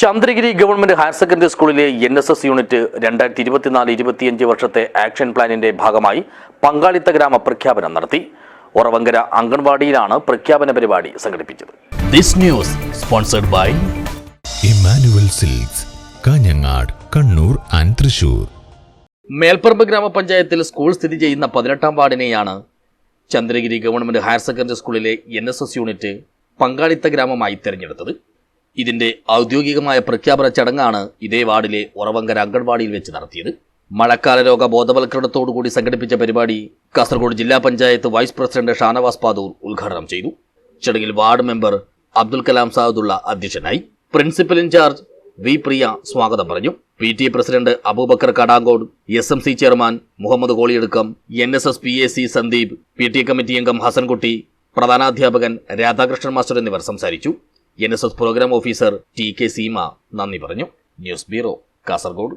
Chandragiri government higher secondary സ്കൂളിലെ N S S unit രണ്ടായിരത്തി ഇരുപത്തിനാല് ഇരുപത്തിയഞ്ച് വർഷത്തെ ആക്ഷൻ പ്ലാനിന്റെ ഭാഗമായി പങ്കാളിത്ത ഗ്രാമ പ്രഖ്യാപനം നടത്തി. ഉറവങ്കര അംഗൻവാടിയിലാണ് പ്രഖ്യാപന പരിപാടി സംഘടിപ്പിച്ചത്. This news sponsored by Emmanuel silks Kanhangad Kannur and Thrissur Melparamba ഗ്രാമപഞ്ചായത്തിൽ സ്കൂൾ സ്ഥിതി ചെയ്യുന്ന പതിനെട്ടാം വാർഡിനെയാണ് ചന്ദ്രഗിരി ഗവൺമെന്റ് ഹയർ സെക്കൻഡറി സ്കൂളിലെ എൻ എസ് എസ് യൂണിറ്റ് പങ്കാളിത്ത ഗ്രാമമായി തിരഞ്ഞെടുത്തത്. ഇതിന്റെ ഔദ്യോഗികമായ പ്രഖ്യാപന ചടങ്ങാണ് ഇതേ വാർഡിലെ ഉറവങ്കര അംഗൻവാടിയിൽ വെച്ച് നടത്തിയത്. മഴക്കാല രോഗ ബോധവൽക്കരണത്തോടുകൂടി സംഘടിപ്പിച്ച പരിപാടി കാസർഗോഡ് ജില്ലാ പഞ്ചായത്ത് വൈസ് പ്രസിഡന്റ് ഷാനവാസ് പാദൂർ ഉദ്ഘാടനം ചെയ്തു. ചടങ്ങിൽ വാർഡ് മെമ്പർ അബ്ദുൽ കലാം സാദുള്ള അധ്യക്ഷനായി പ്രിൻസിപ്പൽ ഇൻചാർജ് വി പ്രിയ സ്വാഗതം പറഞ്ഞു. P T president Abubakar Kadankode S M C chairman Muhammad Koliyadukkam N S S P A C Sandeep P T committee അംഗം ഹസൻകുട്ടി പ്രധാനാധ്യാപകൻ രാധാകൃഷ്ണൻ മാസ്റ്റർ എന്നിവർ സംസാരിച്ചു. N S S programme officer T K Seema നന്ദി പറഞ്ഞു. News bureau Kasaragod.